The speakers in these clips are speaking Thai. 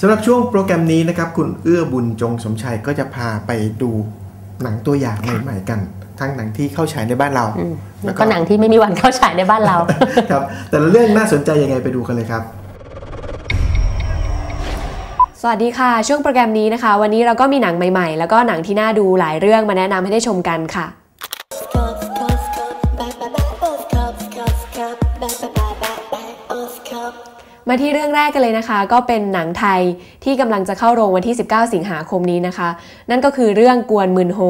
สำหรับช่วงโปรแกรมนี้นะครับ คุณเอื้อบุญจงสมชัยก็จะพาไปดูหนังตัวอย่างใหม่ๆกัน ทั้งหนังที่เข้าฉายในบ้านเรา แล้วก็หนังที่ไม่มีวันเข้าฉายในบ้านเราครับแต่ละเรื่องน่าสนใจยังไงไปดูกันเลยครับสวัสดีค่ะ ช่วงโปรแกรมนี้นะคะ วันนี้เราก็มีหนังใหม่ๆ แล้วก็หนังที่น่าดูหลายเรื่องมาแนะนำให้ได้ชมกันค่ะ มาที่เรื่องแรกกันเลยนะคะ ก็เป็นหนังไทยที่กำลังจะเข้าโรงวันที่ 19 สิงหาคมนี้นะคะ นั่นก็คือเรื่องกวนมืนโฮ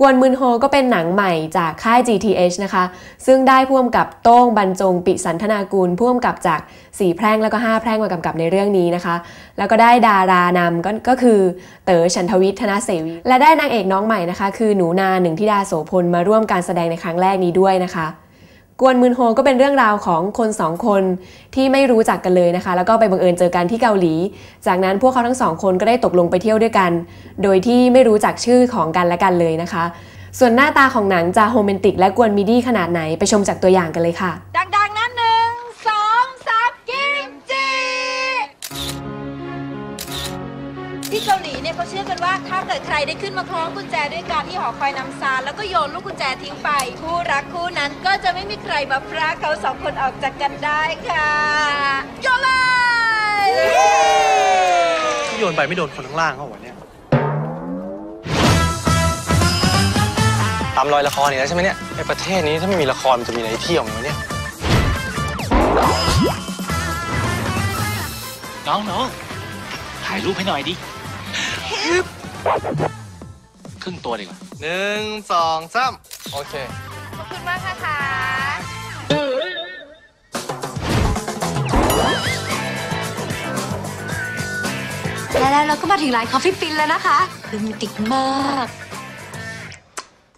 กวนมืนโฮก็เป็นหนังใหม่จากค่าย GTH นะคะ ซึ่งได้พ่วงกับโต้งบรรจงปิสันธนากูลพ่วงกับจากสีแพร่งแล้วก็ 5 แพร่งมากำกับในเรื่องนี้นะคะ แล้วก็ได้ดารานำก็ก็คือเต๋อชันทวิทย์ธนเสวี และได้นางเอกน้องใหม่นะคะ คือหนูนาหนึ่งทิดาโสพลมาร่วมการแสดงในครั้งแรกนี้ด้วยนะคะ กวนมืนโฮก็เป็นเรื่องราวของคนสองคนที่ไม่รู้จักกันเลยนะคะ แล้วก็ไปบังเอิญเจอกันที่เกาหลี จากนั้นพวกเขาทั้งสองคนก็ได้ตกลงไปเที่ยวด้วยกัน โดยที่ไม่รู้จักชื่อของกันและกันเลยนะคะ ส่วนหน้าตาของหนังจะโรแมนติกและกวนมิดี้ขนาดไหนไปชมจากตัวอย่างกันเลยค่ะ ดังๆนะ ที่เกาหลีเนี่ยเขาเชื่อกันว่าถ้าเกิดใครได้ขึ้นมาคล้องกุญแจด้วยการที่หอคอยนำซานแล้วก็โยนลูกกุญแจทิ้งไป คู่รักคู่นั้นก็จะไม่มีใครมาพรากเขาสองคนออกจากกันได้ค่ะโยนเลยที่โยนไปไม่โดนคนข้างล่างเขาวะเนี่ยตามรอยละครอีกแล้วใช่ไหมเนี่ยไอประเทศนี้ถ้าไม่มีละครมันจะมีอะไรเที่ยวมั้ยเนี่ยน้องน้องถ่ายรูปให้หน่อยดิ ครึ่งตัวดีกว่าหนึ่งสองสามโอเค ขอบคุณมากนะคะและแล้วเราก็มาถึงร้านคอฟฟี่ฟินแล้วนะคะโรแมนติกมาก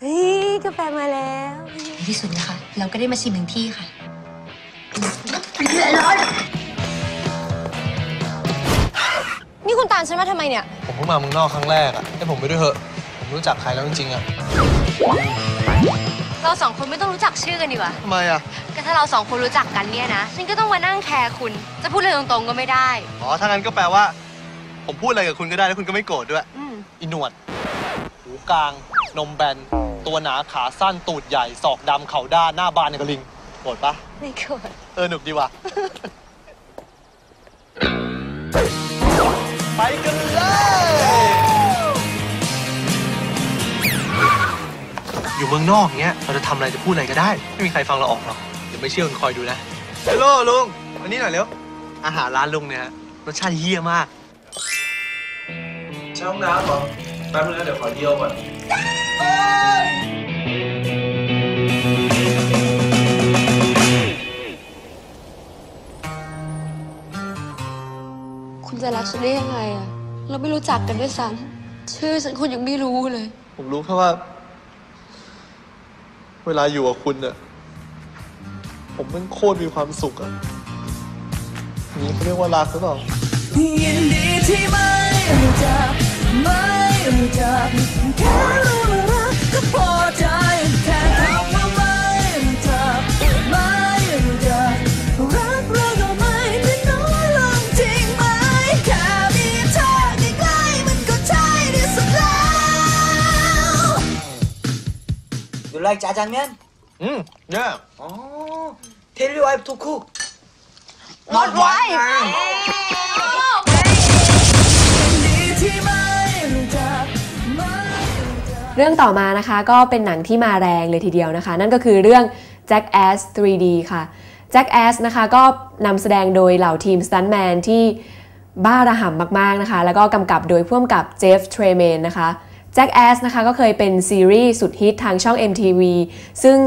เฮ้ยกาแฟมาแล้วในที่สุดนะคะ เราก็ได้มาชิมหนึ่งที่ค่ะนี่ คุณตามฉันมาทำไมเนี่ย ผมเพิ่งมาเมืองนอกครั้งแรกอะให้ผมไปด้วยเถอะ ผมรู้จักใครแล้วจริงๆอะเราสองคนไม่ต้องรู้จักชื่อกันดีกว่าทำไมอะก็ถ้าเราสองคนรู้จักกันเนี่ยนะ ฉันก็ต้องมานั่งแคร์คุณ จะพูดเลยตรงๆก็ไม่ได้ อ๋อ ถ้างั้นก็แปลว่า ผมพูดอะไรกับคุณก็ได้แล้วคุณก็ไม่โกรธด้วย อืมอินวด หูกลาง นมแบน ตัวหนาขาสั้นตูดใหญ่ศอกดำเข่าด้านหน้าบานอย่างกับลิงโกรธปะไม่โกรธ เออหนุกดีว่ะ มืองนอกเงี้ยเราจะทำอะไรจะพูดอะไรก็ได้ ไม่มีใครฟังเราออกหรอกเดี๋ยวไม่เชื่อคุณคอยดูนะฮัลโหลลุงมานี่หน่อยเร็วอาหารร้านลุงเนี่ยฮะรสชาติเฮี้ยมากใช้ห้องน้ำเหรอแป๊บนึงนะเดี๋ยวขอเยี่ยวก่อนคุณจะรักฉันได้ยังไงอะเราไม่รู้จักกันด้วยซ้ำชื่อฉันคุณยังไม่รู้เลย ผมรู้แค่ว่า เวลาอยู่กับคุณอะผมมันโคตรมีความสุขอะนี่เขาเรียกว่ารักหรือเปล่ายินดีที่ไม่รู้จักไม่รู้จัก like jajangmyeon? อืมเนี่ย Oh, tell your wife to cook. Not wife ดีที่ไม่รู้จักไม่รู้จักเรื่องต่อมานะคะก็เป็นหนังที่มาแรงเลยทีเดียวนะคะ นั่นก็คือเรื่อง Jackass 3D ค่ะ Jackass นะคะก็นำแสดงโดยเหล่าทีม Stuntman ที่บ้าระห่ำมากๆนะคะ แล้วก็กำกับโดยพ่วงกับเจฟ เทรเมนนะคะ Jackass นะคะก็เคยเป็นซีรีส์สุดฮิตทางช่อง MTV ซึ่ง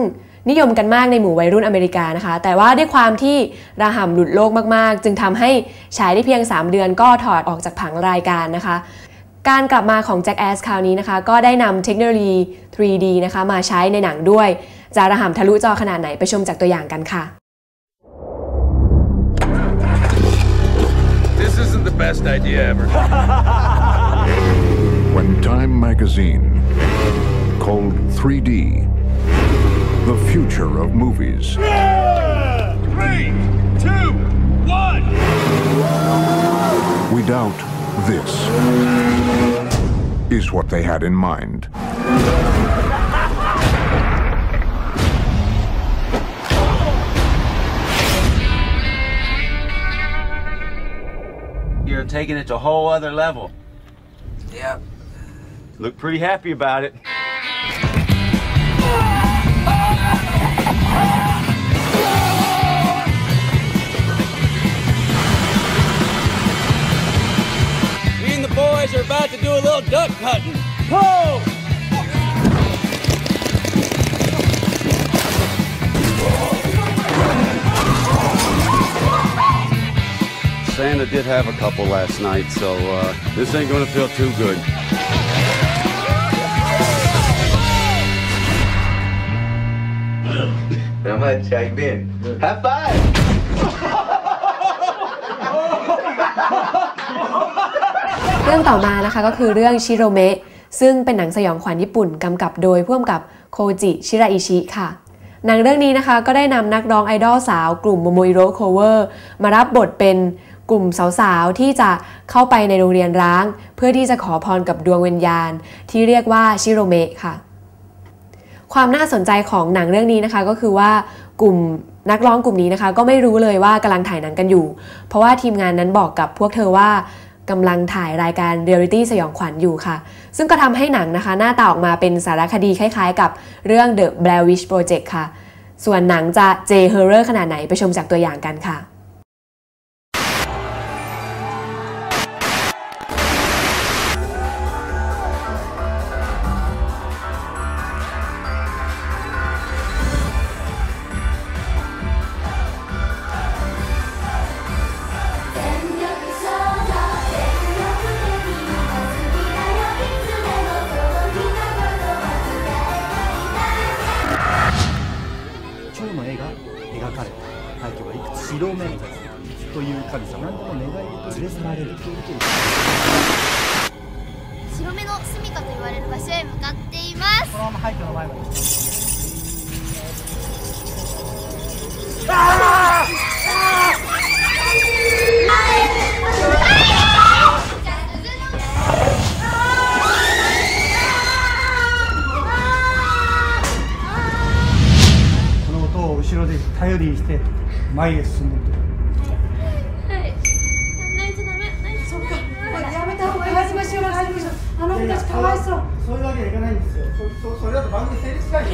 นิยมกันมากในหมู่วัยรุ่นอเมริกานะคะ แต่ว่าด้วยความที่ระห่ำหลุดโลกมากๆ จึงทำให้ฉายได้เพียง 3 เดือนก็ถอดออกจากผังรายการนะคะ การกลับมาของ Jackass คราวนี้นะคะ ก็ได้นำเทคโนโลยี 3D นะคะ มาใช้ในหนังด้วย จะระห่ำทะลุจอขนาดไหนไปชมจากตัวอย่างกันค่ะ This isn't the best idea ever. magazine called 3D, The Future of Movies. Three, two, one! We doubt this is what they had in mind. You're taking it to a whole other level. Yeah. Look pretty happy about it. Me and the boys are about to do a little duck hunting. Whoa! Santa did have a couple last night, so uh, this ain't gonna feel too good. Much? How you been? High five! เรื่องต่อมานะคะก็คือเรื่องชิโรเมะซึ่งเป็นหนังสยองขวัญญี่ปุ่นกำกับโดยพ่วงกับโคจิชิราอิชิค่ะ หนังเรื่องนี้นะคะก็ได้นำนักร้องไอดอลสาวกลุ่มโมโมอิโรโคเวอร์มารับบทเป็นกลุ่มสาวๆ ที่จะเข้าไปในโรงเรียนร้าง เพื่อที่จะขอพรกับดวงวิญญาณ ที่เรียกว่าชิโรเมะค่ะ ความน่าสนใจของหนังเรื่องนี้นะคะ ก็คือว่ากลุ่มนักร้องกลุ่มนี้นะคะ ก็ไม่รู้เลยว่ากำลังถ่ายหนังกันอยู่ เพราะว่าทีมงานนั้นบอกกับพวกเธอว่ากำลังถ่ายรายการเรียลิตี้สยองขวัญอยู่ค่ะ ซึ่งก็ทำให้หนังนะคะ หน้าตาออกมาเป็นสารคดีคล้ายๆ กับเรื่อง The Blair Witch Project ค่ะ ส่วนหนังจะเจเฮอร์เรอร์ขนาดไหนไปชมจากตัวอย่างกันค่ะ がいくつ白面という神様何でも願い事連れ去られる白目の住処と言われる場所へ向かっています。このまま廃墟の前まであ後ろで頼りにして前へ進むあのたちかわいそうそれだけはいかないんですよそそそれだと番組成立しないよ。